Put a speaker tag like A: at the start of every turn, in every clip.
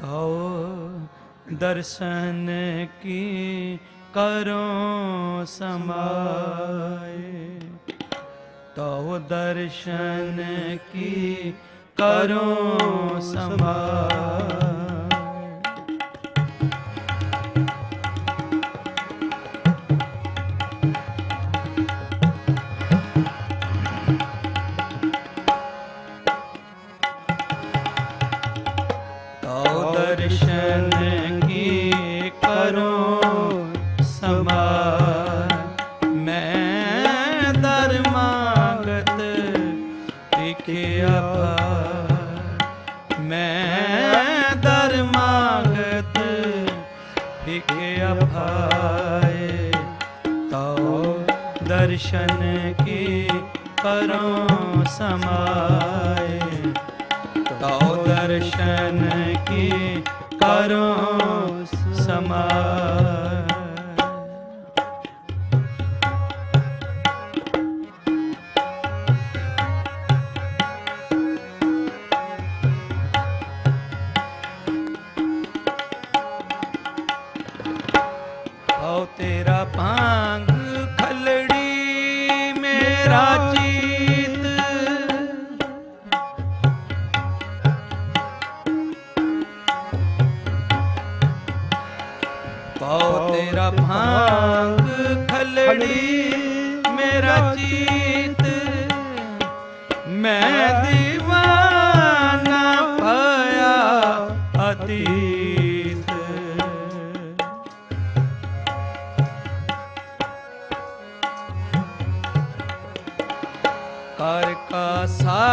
A: ਤਉ ਦਰਸ਼ਨ ਕੀ ਕਰੋ ਸਮਾਏ? ਤਉ ਦਰਸ਼ਨ ਕੀ ਕਰੋ ਸਮਾਏ? ਦਰਸ਼ਨ ਕੀ ਕਰੋ? ਸਮਾਰ ਮੈਂ ਦਰਮਾਗਤ ਟਿਕਿਆ ਪਾਰ ਮੈਂ ਦਰਮਾਗਤ ਟਿਕਿਆ ਭਾਏ ਤਉ ਦਰਸ਼ਨ ਕੀ ਕਰੋ? ਸਮਾਏ ਤਉ ਦਰਸ਼ਨ ਕੀ ਕਰੋ ਮੈਂ دیਵਾਨਾ ਭਇਆ ਅਤੀਤ। ਕਰ ਕਾ ਸਾ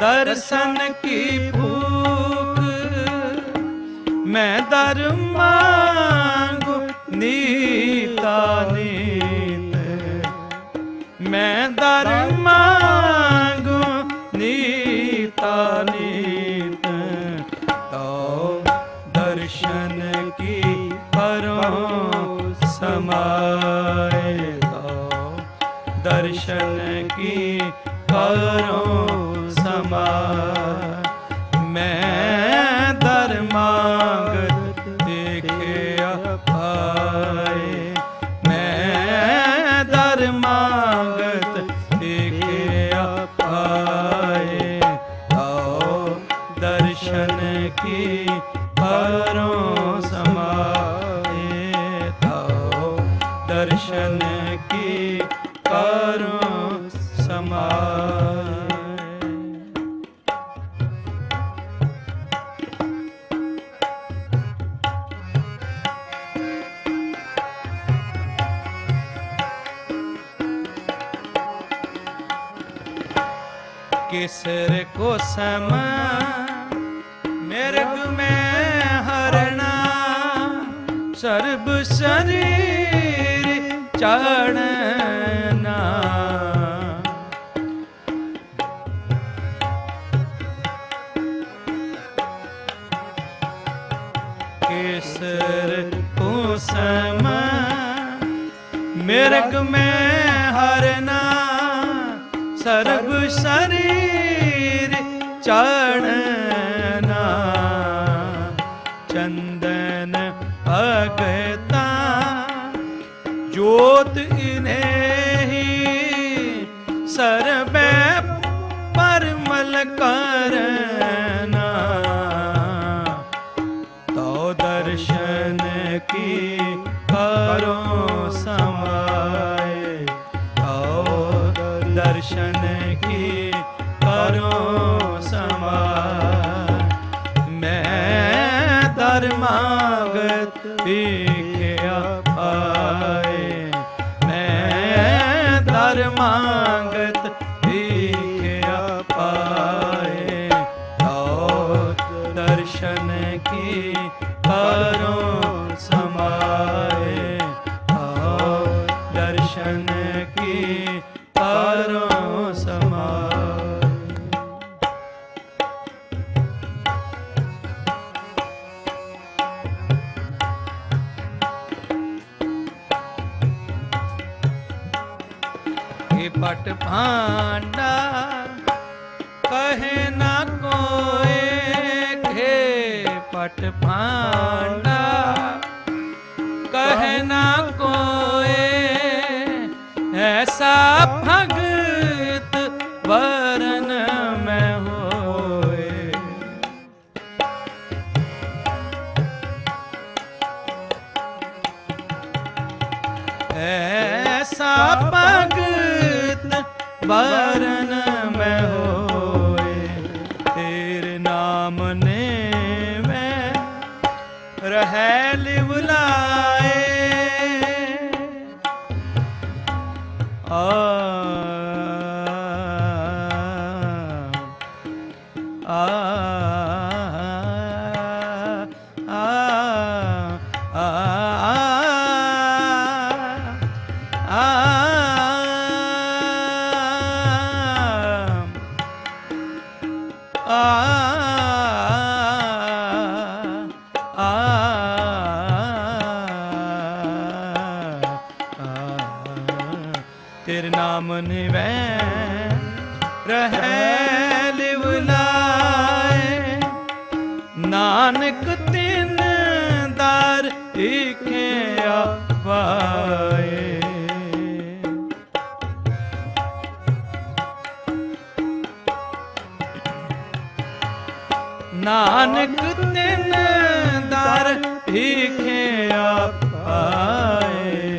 A: ਦਰਸ਼ਨ ਕੀ ਭੂਖ? ਮੈਂ ਦਰ ਮੰਗੂ ਨੀਤਾ ਨੀਤ। ਮੈਂ ਦਰ ਦਰਸ਼ਨ ਕੀ ਕਰੋ ਸਮਾਏ ਮੈਂ ਦਰਮਾਗਤ ਦੇਖਿਆ ਪਾਏ ਮੈਂ ਦਰਮਾਗਤ ਦੇਖਿਆ ਪਾਏ ਆਓ ਦਰਸ਼ਨ ਕੀ ਕਰੋ ਸਮਾਏ ਤਾਓ ਦਰਸ਼ਨ ਕੀ ਕਰਮ ਸਮਾਏ ਕੋ ਸਮਾ ਮਿਰਗ ਮੈਂ ਹਰਣਾ ਸਰਬ ਸਰੀਰ ਚੜਨ ਕੇਸਰ ਕੁਸਮ ਮਿਰਗ ਮੈਂ ਹਰਨਾ ਸਰਬ ਸਰੀਰ ਚੜਨਾ ਚੰਦਨ ਅਗਤਾ ਜੋਤ ਇਨੇਹੀ ਸਰਬੈ ਮੈਂ ਧਰਮਾਗਤ ਦੇਖਿਆ ਪਾਏ ਮੈਂ ਧਰਮਾਗਤ ਦੇਖਿਆ ਪਾਏ ਤੋ ਦਰਸ਼ਨ ਕੀ ਕਰੋ ਇਹ ਪਟ ਭਾਂਡਾ ਕਹੇ ਨਾ ਕੋਏ ਘੇ ਪਟ ਭਾਂਡਾ ਕਹਿ ਨਾ ਕੋਏ ਐਸਾ ਵਰਨ ਮੈਂ ਹੋਏ ਤੇਰੇ ਨਾਮ ਨੇ ਮੈਂ ਰਹਿ ਲਿਵ ਤੇਰੇ ਨਾਮ ਨਿਵੈ। ਰਹਿ ਲਿਵ ਲਾਏ ਨਾਨਕ ਤਿਨ ਦਰ ਈਖਿਆ ਪਾਏ ਨਾਨਕ ਤਿਨ ਦਰ ਈਖਿਆ ਪਾਏ